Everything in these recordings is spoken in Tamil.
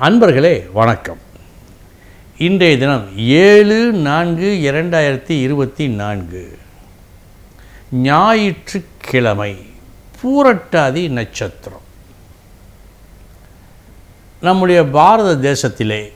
அன்பர்களே வணக்கம். இன்றைய தினம் ஏழு நான்கு இரண்டாயிரத்தி இருபத்தி நான்கு. ஞாயிற்றுக்கிழமை பூரட்டாதி நட்சத்திரம். நம்முடைய பாரத தேசத்திலே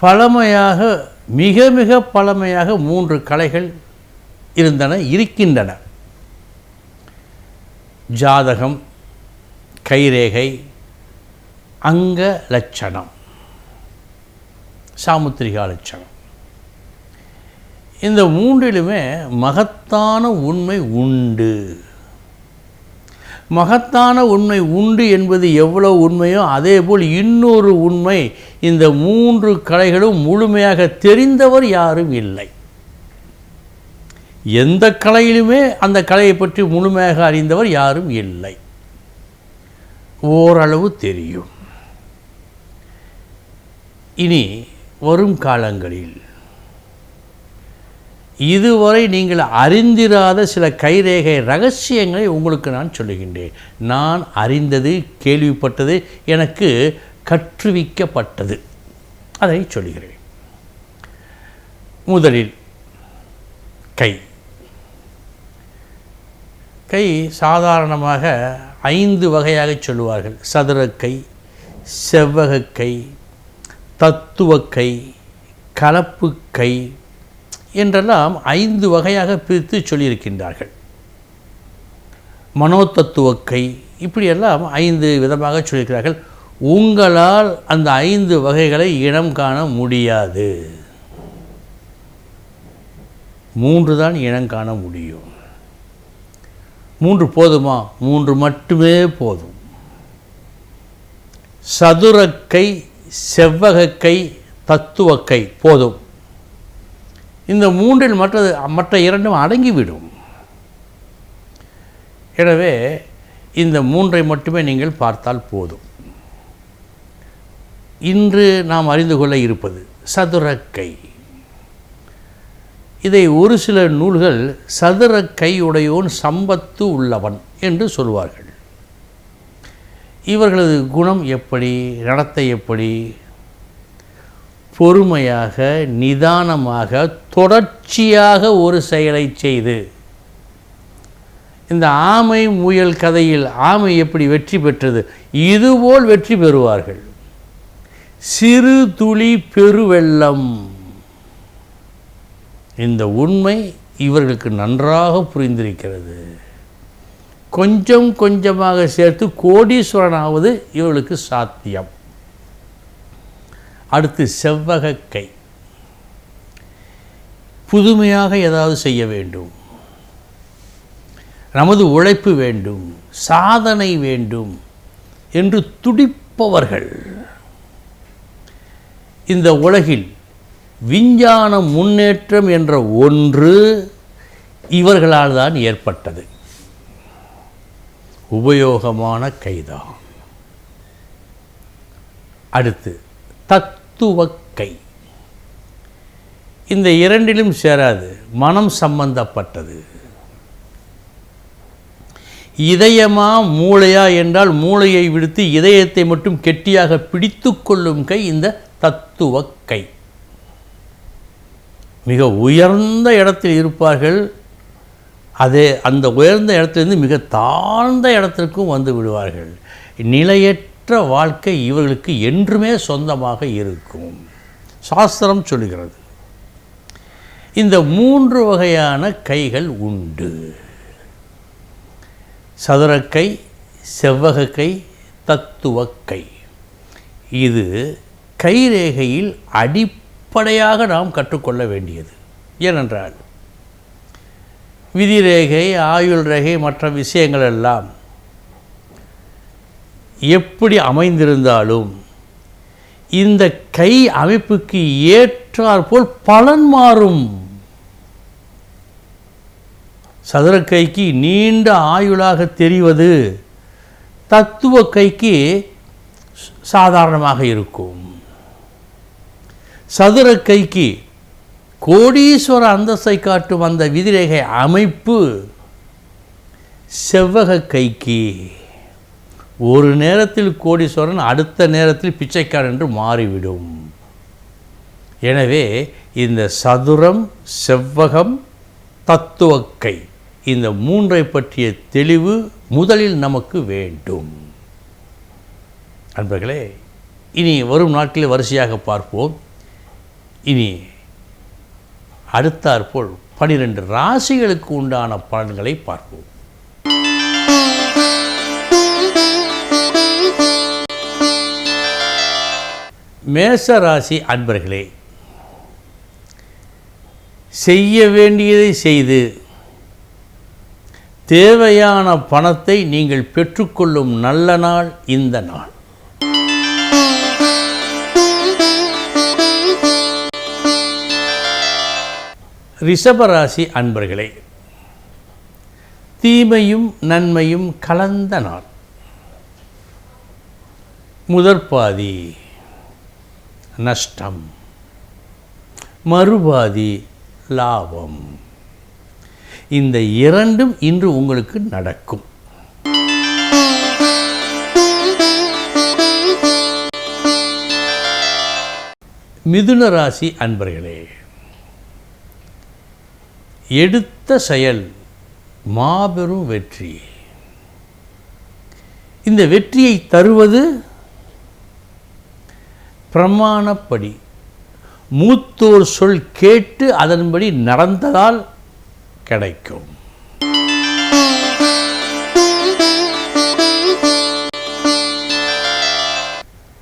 பழமையாக மிக மிக பழமையாக மூன்று கலைகள் இருந்தன இருக்கின்றன. ஜாதகம் கைரேகை அங்க லட்சணம். சாமுத்திரிகா லட்சணம். இந்த மூன்றிலுமே மகத்தான உண்மை உண்டு. மகத்தான உண்மை உண்டு என்பது எவ்வளோ உண்மையோ அதேபோல் இன்னொரு உண்மை இந்த மூன்று கலைகளும் முழுமையாக தெரிந்தவர் யாரும் இல்லை. எந்த கலையிலுமே அந்த கலையை பற்றி முழுமையாக அறிந்தவர் யாரும் இல்லை. ஓரளவு தெரியும். இனி வரும் காலங்களில் இதுவரை நீங்கள் அறிந்திராத சில கைரேகை ரகசியங்களை உங்களுக்கு நான் சொல்லுகின்றேன். நான் அறிந்தது கேள்விப்பட்டது எனக்கு கற்றுவிக்கப்பட்டது. அதை சொல்கிறேன் முதலில் கை. கை சாதாரணமாக ஐந்து வகையாக சொல்லுவார்கள். சதுரக்கை செவ்வகக்கை தத்துவக்கை கலப்பு கை என்றெல்லாம் ஐந்து வகையாக பிரித்து சொல்லியிருக்கின்றார்கள். மனோதத்துவக்கை இப்படியெல்லாம் ஐந்து விதமாக சொல்லியிருக்கிறார்கள். உங்களால் அந்த ஐந்து வகைகளை இனம் காண முடியாது. மூன்று தான் இனம் காண முடியும். மூன்று போதுமா? மூன்று மட்டுமே போதும். சதுரக்கை செவ்வகக்கை தத்துவக்கை போதும். இந்த மூன்றில் மற்றது மற்ற இரண்டும் அடங்கிவிடும். எனவே இந்த மூன்றை மட்டுமே நீங்கள் பார்த்தால் போதும். இன்று நாம் அறிந்து கொள்ள இருப்பது சதுரக்கை. இதை ஒரு சில நூல்கள் சதுர கையுடையோன் சம்பத்து உள்ளவன் என்று சொல்வார்கள். இவர்களது குணம் எப்படி நடத்தை எப்படி? பொறுமையாக நிதானமாக தொடர்ச்சியாக ஒரு செயலை செய்து. இந்த ஆமை முயல் கதையில் ஆமை எப்படி வெற்றி பெற்றது? இதுபோல் வெற்றி பெறுவார்கள். சிறு துளி பெருவெள்ளம். இந்த உண்மை இவர்களுக்கு நன்றாக புரிந்திருக்கிறது. கொஞ்சம் கொஞ்சமாக சேர்த்து கோடீஸ்வரனாவது இவர்களுக்கு சாத்தியம். அடுத்து செவ்வகக்கை. புதுமையாக ஏதாவது செய்ய வேண்டும். நமது உழைப்பு வேண்டும். சாதனை வேண்டும் என்று துடிப்பவர்கள். இந்த உலகில் விஞ்ஞான முன்னேற்றம் என்ற ஒன்று இவர்களால் தான் ஏற்பட்டது. உபயோகமான கைதான். அடுத்து தத்துவ கை. இந்த இரண்டிலும் சேராது மனம் சம்பந்தப்பட்டது. இதயமா மூளையா என்றால் மூளையை விடுத்து இதயத்தை மட்டும் கெட்டியாக பிடித்து கொள்ளும் கை இந்த தத்துவ கை. மிக உயர்ந்த இடத்தில் இருப்பார்கள் அதே அந்த உயர்ந்த இடத்திலிருந்து மிக தாழ்ந்த இடத்திற்கும் வந்து விடுவார்கள். நிலையற்ற வாழ்க்கை இவர்களுக்கு என்றுமே சொந்தமாக இருக்கும். சாஸ்திரம் சொல்கிறது இந்த மூன்று வகையான கைகள் உண்டு. சதுரக்கை செவ்வகக்கை தத்துவக்கை. இது கைரேகையில் அடிப்படையாக நாம் கற்றுக்கொள்ள வேண்டியது. ஏனென்றால் விதி ரேகை ஆயுள் ரேகை மற்ற விஷயங்கள் எல்லாம் எப்படி அமைந்திருந்தாலும் இந்த கை அமைப்புக்கு ஏற்றாற்போல் பலன் மாறும். சதுர கைக்கு நீண்ட ஆயுளாக தெரிவது தத்துவ கைக்கு சாதாரணமாக இருக்கும். சதுர கைக்கு கோடீஸ்வர அந்தஸ்தை காட்டும் அந்த விதிரேகை அமைப்பு செவ்வக கைக்கு. ஒரு நேரத்தில் கோடீஸ்வரன் அடுத்த நேரத்தில் பிச்சைக்காரன் என்று மாறிவிடும். எனவே இந்த சதுரம் செவ்வகம் தத்துவக்கை இந்த மூன்றை பற்றிய தெளிவு முதலில் நமக்கு வேண்டும். அன்பர்களே இனி வரும் நாட்களில் வரிசையாக பார்ப்போம். இனி அடுத்தாற்போல் பனிரெண்டு ராசிகளுக்கு உண்டான பலன்களை பார்ப்போம். மேச ராசி அன்பர்களே செய்ய வேண்டியதை செய்து தேவையான பணத்தை நீங்கள் பெற்றுக்கொள்ளும் நல்ல நாள் இந்த நாள். ரிஷபராசி அன்பர்களே தீமையும் நன்மையும் கலந்த நாள். முதற்பாதி நஷ்டம் மறுபாதி லாபம். இந்த இரண்டும் இன்று உங்களுக்கு நடக்கும். மிதுன ராசி அன்பர்களே எடுத்த செயல் மாபெரும் வெற்றி. இந்த வெற்றியை தருவது பிரமாணப்படி. மூத்தோர் சொல் கேட்டு அதன்படி நடந்ததால் கிடைக்கும்.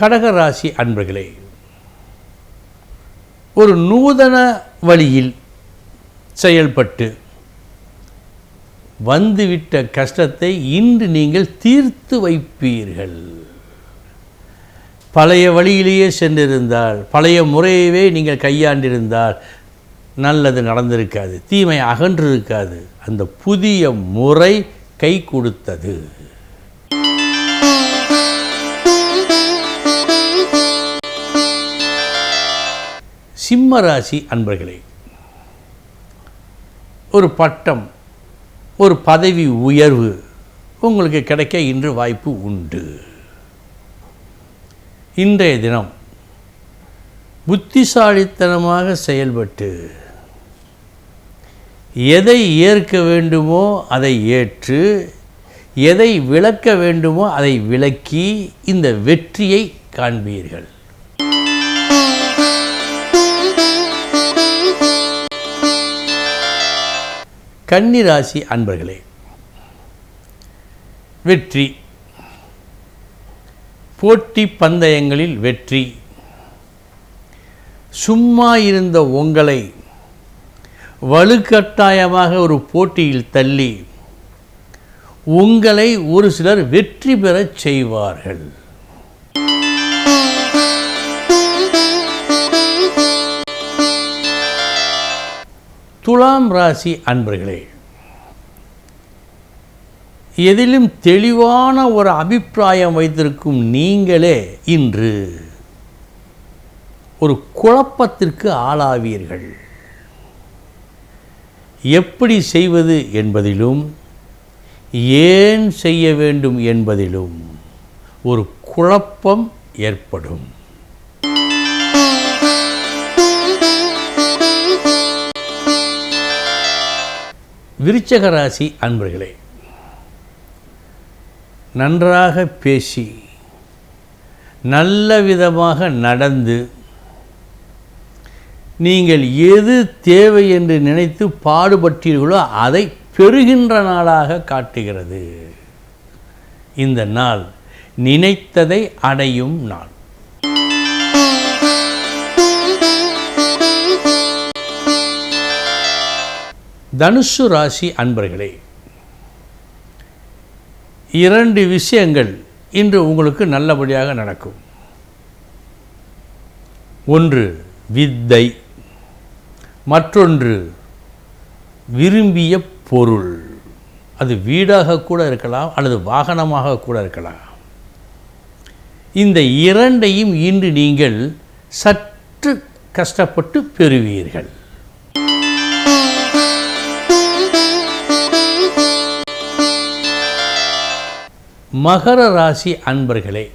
கடகராசி அன்பர்களே ஒரு நூதன வழியில் செயல்பட்டு வந்துவிட்ட கஷ்டத்தை இன்று நீங்கள் தீர்த்து வைப்பீர்கள். பழைய வழியிலேயே சென்றிருந்தால் பழைய முறையவே நீங்கள் கையாண்டிருந்தால் நல்லது நடந்திருக்காது தீமை அகன்றிருக்காது. அந்த புதிய முறை கை கொடுத்தது. சிம்ம ராசி அன்பர்களே ஒரு பட்டம் ஒரு பதவி உயர்வு உங்களுக்கு கிடைக்க இன்று வாய்ப்பு உண்டு. இன்றைய தினம் புத்திசாலித்தனமாக செயல்பட்டு எதை ஏற்க வேண்டுமோ அதை ஏற்று எதை விளக்க வேண்டுமோ அதை விளக்கி இந்த வெற்றியை காண்பீர்கள். கன்னிராசி அன்பர்களே வெற்றி. போட்டி பந்தயங்களில் வெற்றி. சும்மா இருந்த உங்களை வலுக்கட்டாயமாக ஒரு போட்டியில் தள்ளி உங்களை ஒரு சிலர் வெற்றி பெறச் செய்வார்கள். துலாம் ராசி அன்பர்களே எதிலும் தெளிவான ஒரு அபிப்பிராயம் வைத்திருக்கும் நீங்களே இன்று ஒரு குழப்பத்திற்கு ஆளாவீர்கள். எப்படி செய்வது என்பதிலும் ஏன் செய்ய வேண்டும் என்பதிலும் ஒரு குழப்பம் ஏற்படும். விருச்சக ராசி அன்பர்களே நன்றாக பேசி நல்ல விதமாக நடந்து நீங்கள் எது தேவை என்று நினைத்து பாடுபட்டீர்களோ அதை பெறுகின்ற நாளாக காட்டுகிறது. இந்த நாள் நினைத்ததை அடையும் நாள். தனுசு ராசி அன்பர்களே இரண்டு விஷயங்கள் இன்று உங்களுக்கு நல்லபடியாக நடக்கும். ஒன்று வித்தை. மற்றொன்று விரும்பிய பொருள். அது வீடாக கூட இருக்கலாம் அல்லது வாகனமாக கூட இருக்கலாம். இந்த இரண்டையும் இன்று நீங்கள் சற்று கஷ்டப்பட்டு பெறுவீர்கள். மகர ராசி அன்பர்களே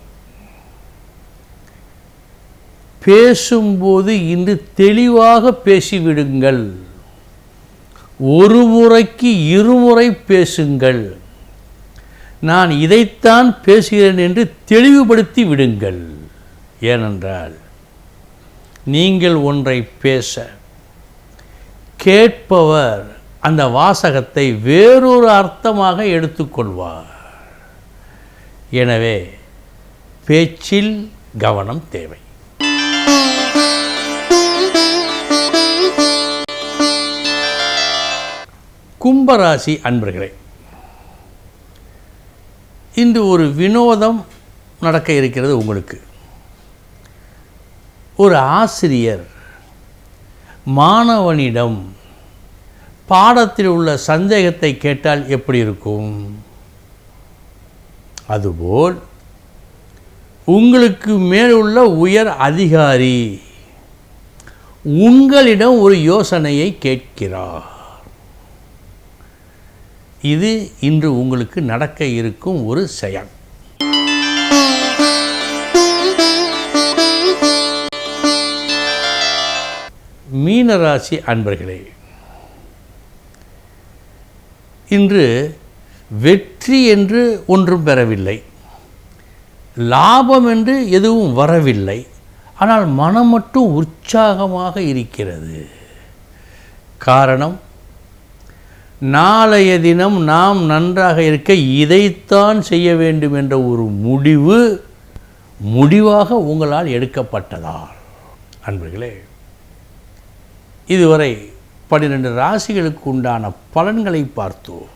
பேசும்போது இன்று தெளிவாக பேசிவிடுங்கள். ஒரு முறைக்கு இருமுறை பேசுங்கள். நான் இதைத்தான் பேசுகிறேன் என்று தெளிவுபடுத்தி விடுங்கள். ஏனென்றால் நீங்கள் ஒன்றை பேச கேட்பவர் அந்த வாசகத்தை வேறொரு அர்த்தமாக எடுத்துக்கொள்வார். எனவே பேச்சில் கவனம் தேவை. கும்பராசி அன்பர்களே இன்று ஒரு வினோதம் நடக்க இருக்கிறது உங்களுக்கு. ஒரு ஆசிரியர் மாணவனிடம் பாடத்தில் உள்ள சந்தேகத்தை கேட்டால் எப்படி இருக்கும்? அதுபோல் உங்களுக்கு மேலுள்ள உயர் அதிகாரி உங்களிடம் ஒரு யோசனையை கேட்கிறார். இது இன்று உங்களுக்கு நடக்க இருக்கும் ஒரு செயல். மீனராசி அன்பர்களே இன்று வெற்றி என்று ஒன்றும் பெறவில்லை. லாபம் என்று எதுவும் வரவில்லை. ஆனால் மனம் மட்டும் உற்சாகமாக இருக்கிறது. காரணம் நாளைய தினம் நாம் நன்றாக இருக்க இதைத்தான் செய்ய வேண்டும் என்ற ஒரு முடிவு முடிவாக உங்களால் எடுக்கப்பட்டதால். அன்பர்களே இதுவரை பன்னிரெண்டு ராசிகளுக்கு உண்டான பலன்களை பார்த்தோம்.